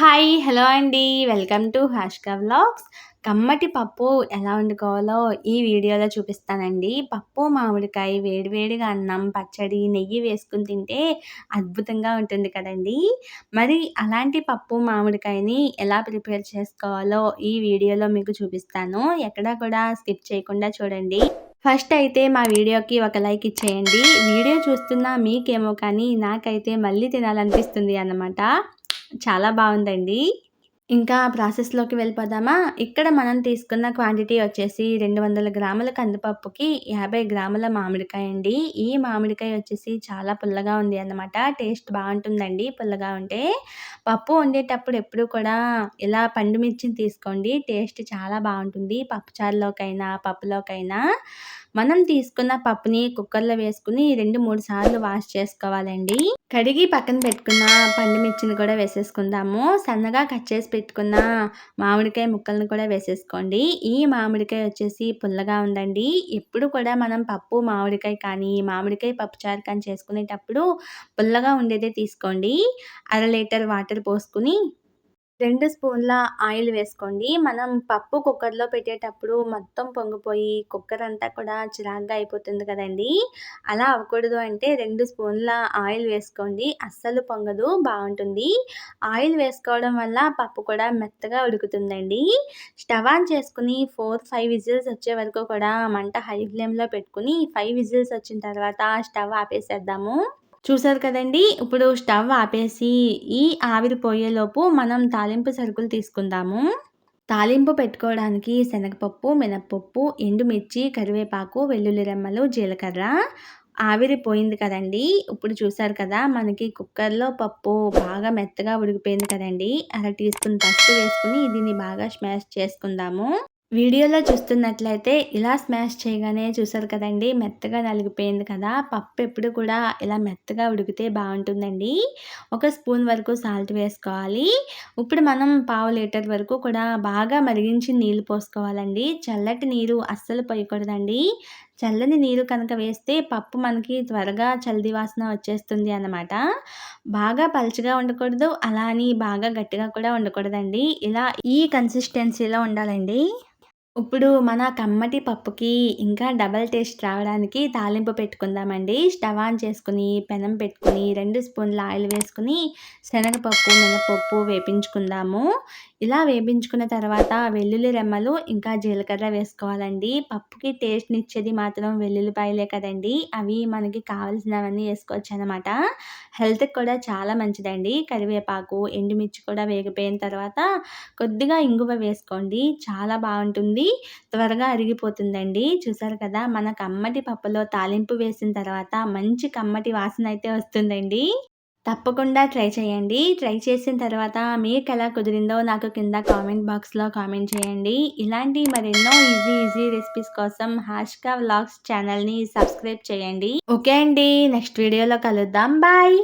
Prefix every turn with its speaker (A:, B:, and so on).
A: Hi hello అండి. Welcome to Hashka vlogs. కమ్మటి పప్పు ఎలా వండుకోవాలో ఈ వీడియోలో చూపిస్తానండి. పప్పు మామిడికాయ వేడివేడిగా అన్నం పచ్చడి నెయ్యి వేసుకుని తింటే అద్భుతంగా ఉంటుంది కదండి. మరి అలాంటి పప్పు మామిడికాయని ఎలా ప్రిపేర్ చేసుకోవాలో ఈ వీడియోలో మీకు చూపిస్తాను. ఎక్కడా కూడా స్కిప్ చేయకుండా చూడండి. ఫస్ట్ అయితే మా వీడియోకి ఒక లైక్ ఇచ్చేయండి. వీడియో చూస్తున్నా మీకేమో కానీ నాకైతే మళ్ళీ తినాలనిపిస్తుంది అన్నమాట. చాలా బాగుందండి. ఇంకా ప్రాసెస్లోకి వెళ్ళిపోదామా? ఇక్కడ మనం తీసుకున్న క్వాంటిటీ వచ్చేసి రెండు వందల గ్రాముల కందిపప్పుకి యాభై గ్రాముల మామిడికాయ అండి. ఈ మామిడికాయ వచ్చేసి చాలా పుల్లగా ఉంది అన్నమాట. టేస్ట్ బాగుంటుందండి పుల్లగా ఉంటే. పప్పు వండేటప్పుడు ఎప్పుడు కూడా ఇలా పండు మిర్చిని తీసుకోండి. టేస్ట్ చాలా బాగుంటుంది. పప్పుచారులోకైనా పప్పులోకైనా. మనం తీసుకున్న పప్పుని కుక్కర్లో వేసుకుని రెండు మూడు సార్లు వాష్ చేసుకోవాలండి. కడిగి పక్కన పెట్టుకున్న పండుమిర్చిని కూడా వేసేసుకుందాము. సన్నగా కట్ చేసి పెట్టుకున్న మామిడికాయ ముక్కలను కూడా వేసేసుకోండి. ఈ మామిడికాయ వచ్చేసి పుల్లగా ఉందండి. ఎప్పుడు కూడా మనం పప్పు మామిడికాయ కానీ మామిడికాయ పప్పుచారు కానీ చేసుకునేటప్పుడు పుల్లగా ఉండేదే తీసుకోండి. అర లీటర్ వాటర్ పోసుకుని రెండు స్పూన్ల ఆయిల్ వేసుకోండి. మనం పప్పు కుక్కర్లో పెట్టేటప్పుడు మొత్తం పొంగిపోయి కుక్కర్ అంతా కూడా చిరాగ్గా అయిపోతుంది కదండి. అలా అవ్వకూడదు అంటే రెండు స్పూన్ల ఆయిల్ వేసుకోండి. అస్సలు పొంగదు బాగుంటుంది. ఆయిల్ వేసుకోవడం వల్ల పప్పు కూడా మెత్తగా ఉడుకుతుందండి. స్టవ్ ఆన్ చేసుకుని ఫోర్ ఫైవ్ విజిల్స్ వచ్చే వరకు కూడా మంట హై ఫ్లేమ్లో పెట్టుకుని ఫైవ్ విజిల్స్ వచ్చిన తర్వాత స్టవ్ ఆపేసేద్దాము. చూసారు కదండి? ఇప్పుడు స్టవ్ ఆపేసి ఈ ఆవిరి పోయేలోపు మనం తాలింపు సరుకులు తీసుకుందాము. తాలింపు పెట్టుకోవడానికి శనగపప్పు మినప్పప్పు ఎండుమిర్చి కరివేపాకు వెల్లుల్లి రెమ్మలు జీలకర్ర ఆవిరి పోయింది కదండి. ఇప్పుడు చూసారు కదా మనకి కుక్కర్లో పప్పు బాగా మెత్తగా ఉడికిపోయింది కదండి. అర టీ స్పూన్ పసుపు వేసుకుని దీన్ని బాగా స్మాష్ చేసుకుందాము. వీడియోలో చూస్తున్నట్లయితే ఇలా స్మాష్ చేయగానే చూసారు కదండి మెత్తగా నలిగిపోయింది కదా. పప్పు ఎప్పుడు కూడా ఇలా మెత్తగా ఉడికితే బాగుంటుందండి. ఒక స్పూన్ వరకు సాల్ట్ వేసుకోవాలి. ఇప్పుడు మనం పావు లీటర్ వరకు కూడా బాగా మరిగించి నీళ్ళు పోసుకోవాలండి. చల్లటి నీరు అస్సలు పోయకూడదండి. చల్లని నీరు కనుక వేస్తే పప్పు మనకి త్వరగా చల్ది వాసన వచ్చేస్తుంది అన్నమాట. బాగా పలుచగా ఉండకూడదు అలా అని బాగా గట్టిగా కూడా ఉండకూడదండి. ఇలా ఈ కన్సిస్టెన్సీలో ఉండాలండి. ఇప్పుడు మన కమ్మటి పప్పుకి ఇంకా డబల్ టేస్ట్ రావడానికి తాలింపు పెట్టుకుందామండి. స్టవ్ ఆన్ చేసుకుని పెనం పెట్టుకుని రెండు స్పూన్ల ఆయిల్ వేసుకుని శనగపప్పు మినపప్పు వేపించుకుందాము. ఇలా వేపించుకున్న తర్వాత వెల్లుల్లి రెమ్మలు ఇంకా జీలకర్ర వేసుకోవాలండి. పప్పుకి టేస్ట్నిచ్చేది మాత్రం వెల్లుల్లిపాయలే కదండి. అవి మనకి కావాల్సినవన్నీ వేసుకోవచ్చు అనమాట హెల్త్కి కూడా చాలా మంచిదండి. కరివేపాకు ఎండుమిర్చి కూడా వేగిపోయిన తర్వాత కొద్దిగా ఇంగువ వేసుకోండి. చాలా బాగుంటుంది. త్వరగా అరిగిపోతుందండి. చూసారు కదా మన కమ్మటి పప్పులో తాలింపు వేసిన తర్వాత మంచి కమ్మటి వాసన అయితే వస్తుందండి. తప్పకుండా ట్రై చేయండి. ట్రై చేసిన తర్వాత మీకు ఎలా కుదిరిందో నాకు కింద కామెంట్ బాక్స్లో కామెంట్ చేయండి. ఇలాంటి మరెన్నో ఈజీ ఈజీ రెసిపీస్ కోసం హాష్కా వ్లాగ్స్ ఛానల్ని సబ్స్క్రైబ్ చేయండి. ఓకే అండి. నెక్స్ట్ వీడియోలో కలుద్దాం. బాయ్!